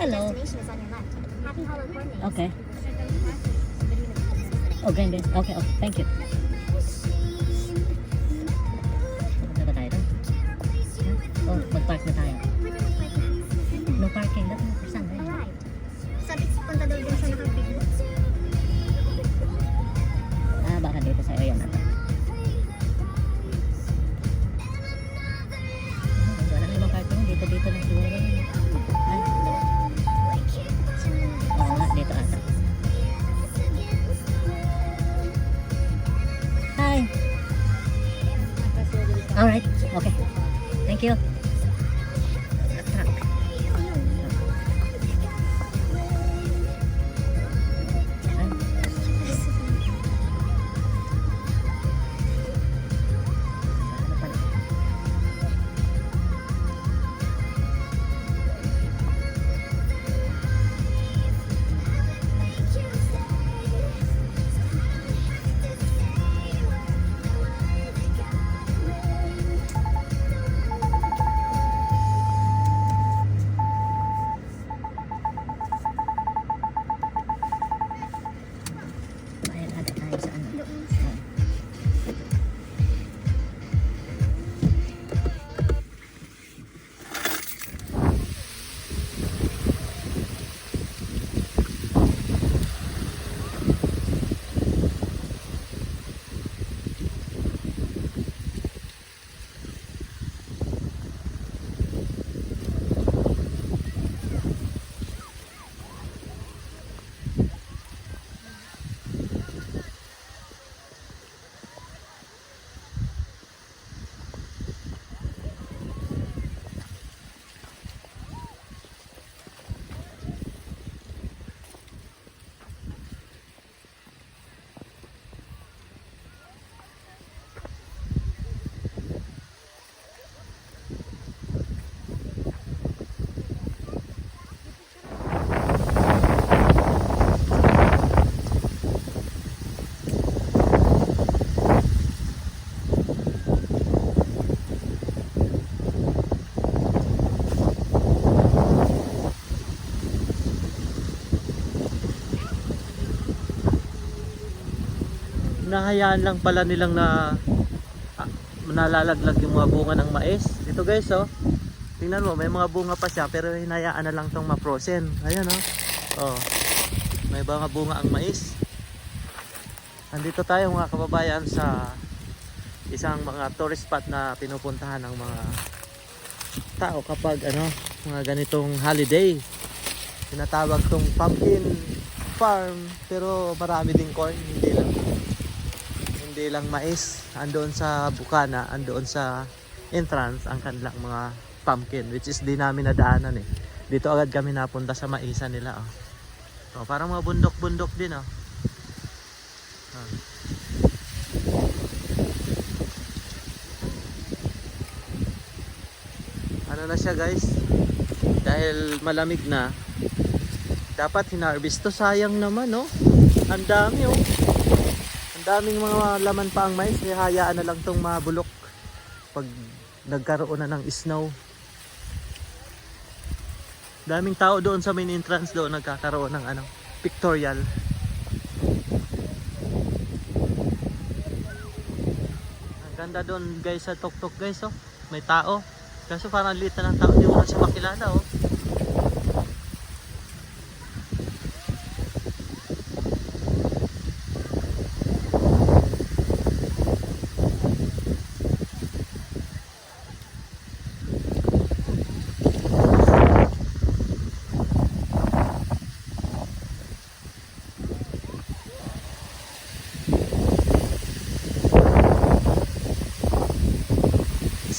Hello. Okay. Okay, okay. Okay, okay. Thank you. Nahayaan lang pala nilang na ah, yung mga bunga ng mais. Dito guys oh. Tingnan mo, may mga bunga pa siya pero hinayaan na lang tong ma-frozen. Ayan oh. Oh. May mga bunga ang mais. Andito tayo mga kababayan sa isang mga tourist spot na pinupuntahan ng mga tao kapag ano, mga ganitong holiday. Tinatawag tong pumpkin farm pero marami ding corn, hindi hindi mais. Andoon sa Bukana, andoon sa entrance ang kanilang mga pumpkin which is di namin nadaanan eh. Dito agad kami napunta sa maisan nila oh. Oh, parang mga bundok-bundok din oh. Ah. Ano na siya guys? Dahil malamig na, dapat hinarvest to. Sayang naman oh. Ang dami oh. Daming mga laman pa ang mais, kaya hayaan na lang tong mabulok pag nagkaroon na ng snow. Daming tao doon sa main entrance doon nagkakaroon ng ano, pictorial. Ang ganda doon guys sa tuktok guys oh. May tao. Kaso parang liit na ng tao, hindi mo na makilala oh.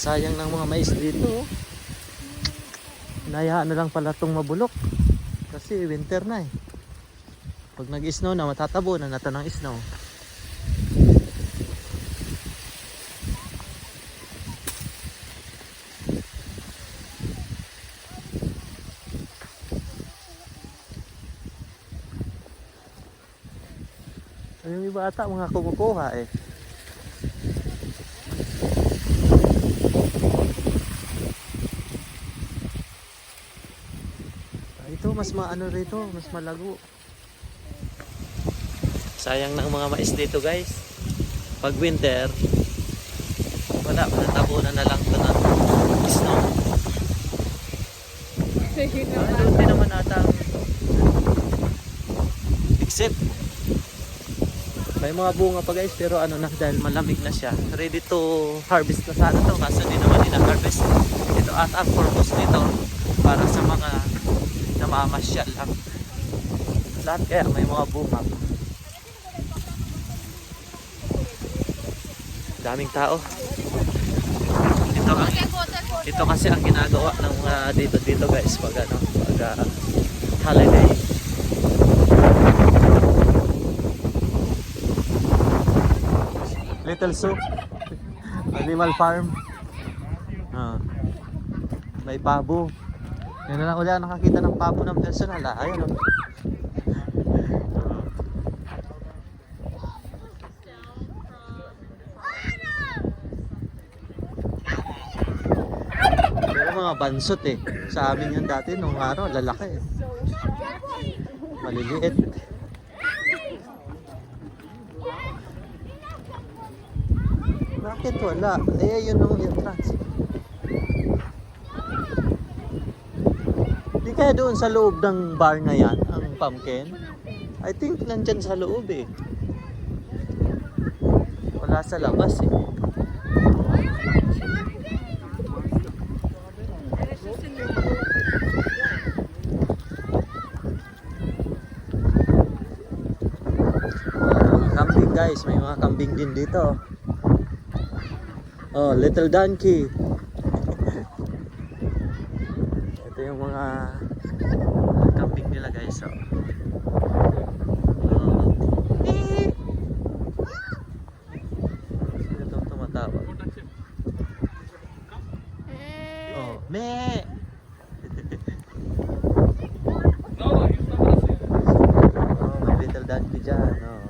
Sayang ng mga mais dito. oh. Nayaan na lang pala itong mabulok. Kasi winter na eh. Pag nag-snow na, matatabo na nato ng snow. Yung iba ata mga kumukuha eh. Ah, Ito mas maano rito, mas malago. Sayang ng mga mais dito guys. Pag winter, wala, manatabunan na lang ito ng snow. Doon din naman ata except may mga bunga pa guys pero ano na dahil malamig na siya ready to harvest na sana to kaso di naman ina-harvest ito at ang purpose nito para sa mga namamasyal lang. Lahat kaya may mga bunga daming tao. Ito ang ito kasi ang ginagawa ng mga dito dito guys pag ano pag ah, holiday. Little Soup. Animal Farm. Ah. may pabo na lang ulit nakakita ng pabo ng personal ah. ayan o Pero mga bansot eh. Sa amin yan dati nung araw, lalaki eh. Maliliit. Bakit wala? Eh, yun ang entrance. Di kaya doon sa loob ng bar na yan, ang pumpkin? I think nandyan sa loob eh. Wala sa labas eh. Kambing guys, may mga kambing din dito. Oh, little donkey. Ito yung mga kambing nila guys. Oh. Oh. Sino itong tumatawa? Oh, me! oh, may little donkey dyan. Oh.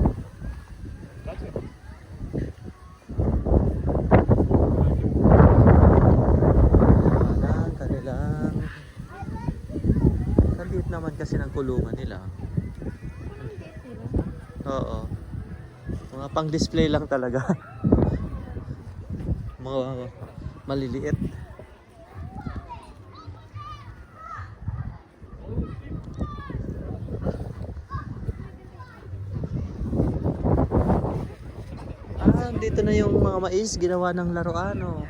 Wala, kanilang... Kaliit naman kasi ng kulungan nila. Oo. Mga pang display lang talaga. Mga maliliit. Ah, dito na yung mga mais ginawa ng laruan, oh.